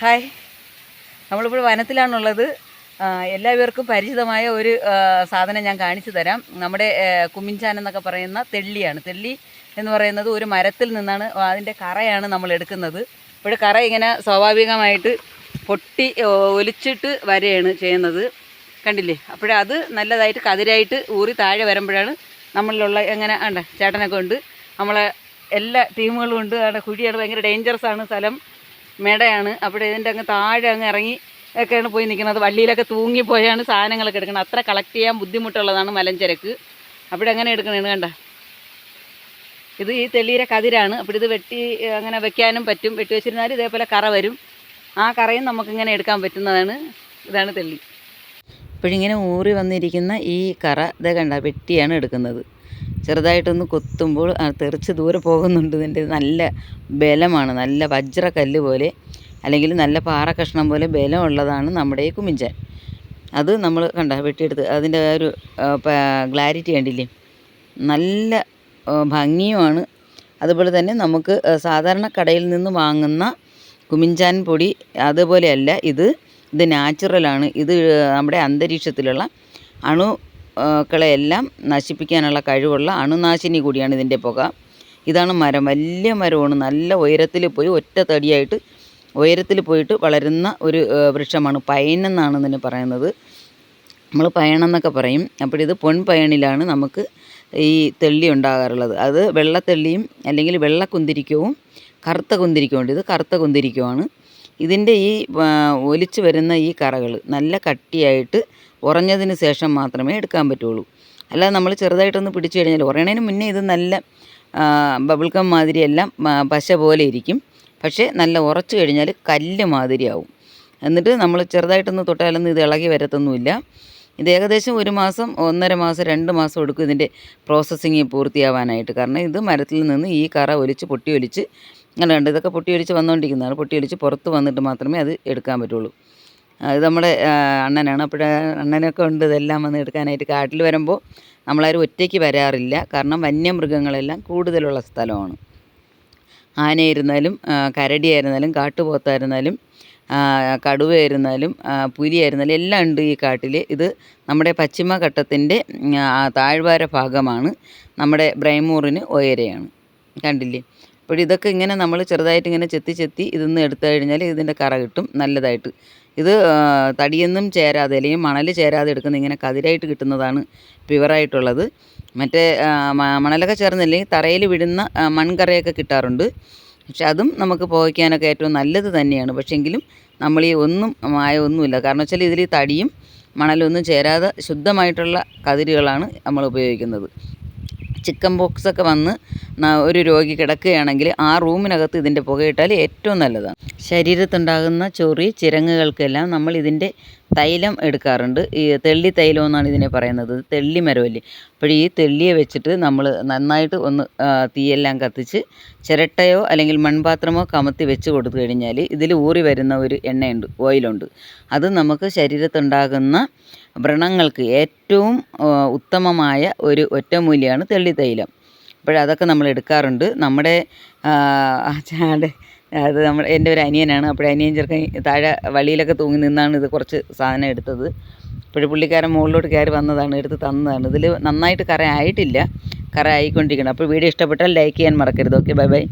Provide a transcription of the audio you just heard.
Hi. നമ്മളിപ്പോൾ വനത്തിലാണുള്ളത്. എല്ലാവർക്കും പരിചിതമായ ഒരു സാധനം ഞാൻ കാണിച്ചു തരാം. നമ്മുടെ കുമ്മിൻചാൻ എന്നൊക്കെ പറയുന്ന തെള്ളിയാണ്. തെള്ളി എന്ന് പറയുന്നത് ഒരു മരത്തിൽ നിന്നാണ് അതിന്റെ കറയാണ് നമ്മൾ എടുക്കുന്നത്. ഇപ്പോൾ കറ ഇങ്ങനെ സ്വാഭാവികമായിട്ട് പൊട്ടി ഒലിച്ചിട്ട് വരെയാണ് ചെയ്യുന്നത്. കണ്ടില്ലേ? അപ്പോഴത് നല്ലതായിട്ട് കതിരായിട്ട് ഊറി താഴെ വരുമ്പോഴാണ് നമ്മളിലുള്ള എങ്ങനെ ഉണ്ട് ചേട്ടനൊക്കെ ഉണ്ട്. നമ്മളെ എല്ലാ ടീമുകളും ഉണ്ട്. അവിടെ കുഴിയാണ് ഭയങ്കര ഡേഞ്ചറസ് ആണ് സ്ഥലം. മേടയാണ്. അവിടെ ഇതിന്റെ അങ്ങ് താഴെ അങ്ങ് ഇറങ്ങി ഒക്കെയാണ് പോയി നിൽക്കുന്നത്. വള്ളിയിലൊക്കെ തൂങ്ങിപ്പോയാണ് സാധനങ്ങളൊക്കെ എടുക്കുന്നത്. അത്ര കളക്ട് ചെയ്യാൻ ബുദ്ധിമുട്ടുള്ളതാണ് മലഞ്ചരക്ക്. അവിടെ അങ്ങനെ എടുക്കണേണ് കണ്ട? ഇത് ഈ തെളിയിലെ കതിരാണ്. അപ്പോൾ ഇത് വെട്ടി അങ്ങനെ വെക്കാനും പറ്റും. വെട്ടി വെച്ചിരുന്നാൽ ഇതേപോലെ കറ വരും. ആ കറയും നമുക്കിങ്ങനെ എടുക്കാൻ പറ്റുന്നതാണ്. ഇതാണ് തെള്ളി. ഇപ്പോഴിങ്ങനെ ഊറി വന്നിരിക്കുന്ന ഈ കറ ഇതേ കണ്ട വെട്ടിയാണ് എടുക്കുന്നത്. ചെറുതായിട്ടൊന്ന് കൊത്തുമ്പോൾ തെറിച്ച് ദൂരെ പോകുന്നുണ്ട്. ഇതിന്റെ നല്ല ബലമാണ്. നല്ല വജ്രക്കല്ല് പോലെ അല്ലെങ്കിൽ നല്ല പാറ കഷ്ണം പോലെ ബലമുള്ളതാണ് നമ്മുടെ ഈ കുമിഞ്ചാൻ. അത് നമ്മൾ കണ്ട വെട്ടിയെടുത്ത് അതിന്റെ ഒരു ക്ലാരിറ്റി കണ്ടില്ലേ? നല്ല ഭംഗിയുമാണ്. അതുപോലെ തന്നെ നമുക്ക് സാധാരണ കടയിൽ നിന്ന് വാങ്ങുന്ന കുമിഞ്ചാൻ പൊടി അതുപോലെയല്ല. ഇത് ഇത് നാച്ചുറലാണ് ഇത് നമ്മുടെ അന്തരീക്ഷത്തിലുള്ള അണു ആ, നശിപ്പിക്കാനുള്ള കഴിവുള്ള അണുനാശിനി കൂടിയാണ് ഇതിന്റെ പുക. ഇതാണ് മരം. വലിയ മരമാണ്. നല്ല ഉയരത്തിൽ പോയി ഒറ്റ തടിയായിട്ട് ഉയരത്തിൽ പോയിട്ട് വളരുന്ന ഒരു വൃക്ഷമാണ്. പൈൻ എന്നാണ് ഇതിന് പറയുന്നത്. നമ്മൾ പയണെന്നൊക്കെ പറയും. അപ്പോൾ ഇത് പൊൺപയണിലാണ് നമുക്ക് ഈ തെള്ളി ഉണ്ടാകാറുള്ളത്. അത് വെള്ളത്തെള്ളിയും അല്ലെങ്കിൽ വെള്ളക്കുന്തിരിക്കവും കറുത്ത കുന്തിരിക്കവും ഉണ്ട് ഇത് കറുത്ത കുന്തിരിക്കമാണ് ഇതിന്റെ ഈ ഒലിച്ചു വരുന്ന ഈ കറകൾ നല്ല കട്ടിയായിട്ട് ഉറഞ്ഞതിന് ശേഷം മാത്രമേ എടുക്കാൻ പറ്റുള്ളൂ. അല്ലാതെ നമ്മൾ ചെറുതായിട്ടൊന്ന് പിടിച്ചു കഴിഞ്ഞാൽ ഉറയണതിന് മുന്നേ ഇത് നല്ല ബബിൾ ഗം മാതിരിയെല്ലാം പശ പോലെ ഇരിക്കും. പക്ഷേ നല്ല ഉറച്ചു കഴിഞ്ഞാൽ കല്ല് മാതിരിയാവും. എന്നിട്ട് നമ്മൾ ചെറുതായിട്ടൊന്ന് തൊട്ടാലൊന്നും ഇത് ഇളകി വരത്തൊന്നുമില്ല. ഇത് ഏകദേശം ഒരു മാസം ഒന്നര മാസം രണ്ട് മാസം എടുക്കും ഇതിന്റെ പ്രോസസ്സിങ് പൂർത്തിയാവാനായിട്ട്. കാരണം ഇത് മരത്തിൽ നിന്ന് ഈ കറ ഒലിച്ച് പൊട്ടി ഒലിച്ച് അങ്ങനെ ഉണ്ട് ഇതൊക്കെ പൊട്ടി ഒലിച്ച് വന്നുകൊണ്ടിരിക്കുന്നതാണ് പൊട്ടിയടിച്ച് പുറത്ത് വന്നിട്ട് മാത്രമേ അത് എടുക്കാൻ പറ്റുള്ളൂ. അത് നമ്മുടെ അണ്ണനാണ്. അപ്പോൾ അണ്ണനൊക്കെ ഉണ്ട്. ഇതെല്ലാം വന്ന് എടുക്കാനായിട്ട് കാട്ടിൽ വരുമ്പോൾ നമ്മളാരും ഒറ്റയ്ക്ക് വരാറില്ല. കാരണം വന്യമൃഗങ്ങളെല്ലാം കൂടുതലുള്ള സ്ഥലമാണ്. ആനയായിരുന്നാലും കരടിയായിരുന്നാലും കാട്ടുപോത്തായിരുന്നാലും കടുവയായിരുന്നാലും പുലിയായിരുന്നാലും എല്ലാം ഉണ്ട് ഈ കാട്ടിൽ ഇത് നമ്മുടെ പശ്ചിമഘട്ടത്തിന്റെ താഴ്വാര ഭാഗമാണ്. നമ്മുടെ ബ്രൈമൂറിന് ഉയരെയാണ്. കണ്ടില്ലേ? അപ്പോൾ ഇതൊക്കെ ഇങ്ങനെ നമ്മൾ ചെറുതായിട്ട് ഇങ്ങനെ ചെത്തി ചെത്തി ഇതിന്ന് എടുത്തു കഴിഞ്ഞാൽ ഇതിന്റെ കറ കിട്ടും നല്ലതായിട്ട്. ഇത് തടിയൊന്നും ചേരാതെ അല്ലെങ്കിൽ മണൽ ചേരാതെ എടുക്കുന്ന ഇങ്ങനെ കതിരായിട്ട് കിട്ടുന്നതാണ് പ്യുവറായിട്ടുള്ളത്. മറ്റേ മണലൊക്കെ ചേർന്നില്ലെങ്കിൽ തറയിൽ വിടുന്ന മൺകറയൊക്കെ കിട്ടാറുണ്ട്. പക്ഷെ അതും നമുക്ക് പുകയ്ക്കാനൊക്കെ ഏറ്റവും നല്ലത് തന്നെയാണ്. പക്ഷേങ്കിലും നമ്മൾ ഈ ഒന്നും മായ ഒന്നുമില്ല. കാരണം വെച്ചാൽ ഇതിൽ തടിയും മണലൊന്നും ചേരാതെ ശുദ്ധമായിട്ടുള്ള കതിരുകളാണ് നമ്മൾ ഉപയോഗിക്കുന്നത്. ചിക്കൻ ബോക്സ് ഒക്കെ വന്ന് ഒരു രോഗി കിടക്കുകയാണെങ്കിൽ ആ റൂമിനകത്ത് ഇതിന്റെ പുകയിട്ടാൽ ഏറ്റവും നല്ലതാണ്. ശരീരത്തുണ്ടാകുന്ന ചൊറി ചിരങ്ങുകൾക്കെല്ലാം നമ്മൾ ഇതിന്റെ തൈലം എടുക്കാറുണ്ട്. ഈ തെള്ളി തൈലം എന്നാണ് ഇതിനെ പറയുന്നത്. തെള്ളി മരമല്ലേ അപ്പോൾ ഈ തെള്ളിയെ വെച്ചിട്ട് നമ്മൾ നന്നായിട്ട് ഒന്ന് തീയെല്ലാം കത്തിച്ച് ചിരട്ടയോ അല്ലെങ്കിൽ മൺപാത്രമോ കമത്തി വെച്ച് കൊടുത്തു കഴിഞ്ഞാൽ ഇതിൽ ഊറി വരുന്ന ഒരു എണ്ണയുണ്ട് ഓയിലുണ്ട്. അത് നമുക്ക് ശരീരത്തുണ്ടാകുന്ന വ്രണങ്ങൾക്ക് ഏറ്റവും ഉത്തമമായ ഒരു ഒറ്റമൂലിയാണ് തെള്ളി തൈലം. അപ്പോഴതൊക്കെ നമ്മൾ എടുക്കാറുണ്ട്. നമ്മുടെ അത് നമ്മൾ എന്റെ ഒരു അനിയനാണ്. അപ്പോൾ അനിയൻ ചെറുക്കൻ താഴെ വഴിയിലൊക്കെ തൂങ്ങി നിന്നാണ് ഇത് കുറച്ച് സാധനം എടുത്തത്. അപ്പോൾ പുള്ളിക്കാരൻ മുകളിലോട്ട് കയറി വന്നതാണ് എടുത്ത് തന്നതാണ്. ഇതിൽ നന്നായിട്ട് കറ ആയിട്ടില്ല. കറ ആയിക്കൊണ്ടിരിക്കണം. അപ്പോൾ വീഡിയോ ഇഷ്ടപ്പെട്ടാൽ ലൈക്ക് ചെയ്യാൻ മറക്കരുത്. Okay bye bye.